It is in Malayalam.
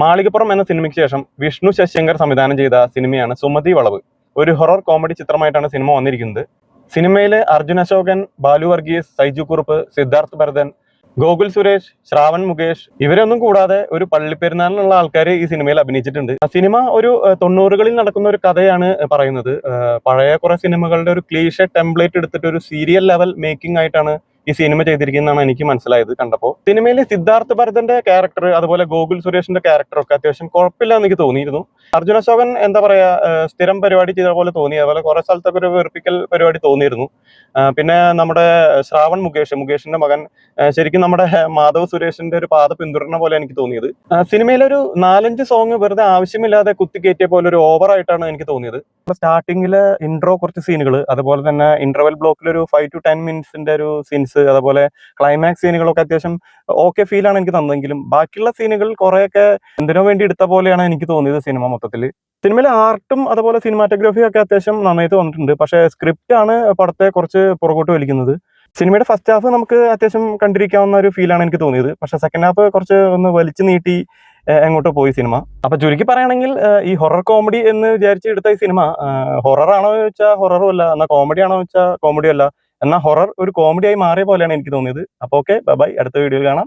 മാളികപ്പുറം എന്ന സിനിമയ്ക്ക് ശേഷം വിഷ്ണു ശശിശങ്കർ സംവിധാനം ചെയ്ത സിനിമയാണ് സുമതി വളവ്. ഒരു ഹൊറർ കോമഡി ചിത്രമായിട്ടാണ് സിനിമ വന്നിരിക്കുന്നത്. സിനിമയിൽ അർജുൻ അശോകൻ ബാലു വർഗീസ് സൈജു കുറുപ്പ് സിദ്ധാർത്ഥ് ഭരതൻ ഗോകുൽ സുരേഷ് ശ്രാവൺ മുകേഷ് ഇവരൊന്നും കൂടാതെ ഒരു പള്ളിപ്പെരുന്നാളിനുള്ള ആൾക്കാർ ഈ സിനിമയിൽ അഭിനയിച്ചിട്ടുണ്ട്. സിനിമ ഒരു തൊണ്ണൂറുകളിൽ നടക്കുന്ന ഒരു കഥയാണ് പറയുന്നത്. പഴയ കുറെ സിനിമകളുടെ ഒരു ക്ലീഷ ടെംപ്ലേറ്റ് എടുത്തിട്ട് ഒരു സീരിയൽ ലെവൽ മേക്കിംഗ് ആയിട്ടാണ് ഈ സിനിമ ചെയ്തിരിക്കുന്നതാണ് എനിക്ക് മനസ്സിലായത് കണ്ടപ്പോൾ സിനിമയിൽ സിദ്ധാർത്ഥ് ഭരതന്റെ ക്യാരക്ടർ അതുപോലെ ഗോകുൽ സുരേഷിന്റെ ക്യാരക്ടർ ഒക്കെ അത്യാവശ്യം കുഴപ്പമില്ല എന്ന് എനിക്ക് തോന്നിയിരുന്നു. അർജുന അശോകൻ എന്താ പറയാ സ്ഥിരം പരിപാടി ചെയ്ത പോലെ തോന്നി. അതുപോലെ കുറെ സ്ഥലത്തൊക്കെ ഒരു വെറുപ്പിക്കൽ പരിപാടി തോന്നിയിരുന്നു. പിന്നെ നമ്മുടെ ശ്രാവൺ മുകേഷ് മുകേഷിന്റെ മകൻ ശരിക്കും നമ്മുടെ മാധവ് സുരേഷിന്റെ ഒരു പാത പിന്തുടരണ പോലെ എനിക്ക് തോന്നിയത്. സിനിമയിലൊരു നാലഞ്ച് സോങ് വെറുതെ ആവശ്യമില്ലാതെ കുത്തിക്കയറ്റിയ പോലെ ഒരു ഓവർ ആയിട്ടാണ് എനിക്ക് തോന്നിയത്. സ്റ്റാർട്ടിങ്ങിൽ ഇൻട്രോ കുറച്ച് സീനുകൾ അതുപോലെ തന്നെ ഇന്റർവെൽ ബ്ലോക്കിൽ ഒരു ഫൈവ് ടു ടെൻ മിനിറ്റ്സിന്റെ ഒരു സീൻസ് അതുപോലെ ക്ലൈമാക്സ് സീനുകളൊക്കെ അത്യാവശ്യം ഓക്കെ ആണ് എനിക്ക് തന്നെങ്കിലും ബാക്കിയുള്ള സീനുകൾ കുറെയൊക്കെ എന്തിനോ വേണ്ടി എടുത്ത പോലെയാണ് എനിക്ക് തോന്നിയത് സിനിമ മൊത്തത്തിൽ സിനിമയിലെ ആർട്ടും അതുപോലെ സിനിമാറ്റോഗ്രാഫിയും ഒക്കെ അത്യാവശ്യം നന്നായിട്ട് വന്നിട്ടുണ്ട്. പക്ഷേ സ്ക്രിപ്റ്റ് ആണ് പടത്തെ കുറച്ച് പുറകോട്ട് വലിക്കുന്നത്. സിനിമയുടെ ഫസ്റ്റ് ഹാഫ് നമുക്ക് അത്യാവശ്യം കണ്ടിരിക്കാവുന്ന ഒരു ഫീലാണ് എനിക്ക് തോന്നിയത്. പക്ഷേ സെക്കൻഡ് ഹാഫ് കുറച്ച് ഒന്ന് വലിച്ചു നീട്ടി എങ്ങോട്ട് പോയി സിനിമ അപ്പൊ ചുരുക്കി പറയുകയാണെങ്കിൽ ഈ ഹൊറർ കോമഡി എന്ന് വിചാരിച്ച് എടുത്ത ഈ സിനിമ ഹൊറർ ആണോ ചോദിച്ചാൽ ഹൊററും അല്ല. എന്നാൽ കോമഡി ആണോ ചോദിച്ചാൽ വെച്ചാൽ കോമഡി അല്ല. എന്നാൽ ഹൊറർ ഒരു കോമഡിയായി മാറിയ പോലെയാണ് എനിക്ക് തോന്നിയത്. അപ്പോൾ ഓക്കെ ബൈ അടുത്ത വീഡിയോയിൽ കാണാം.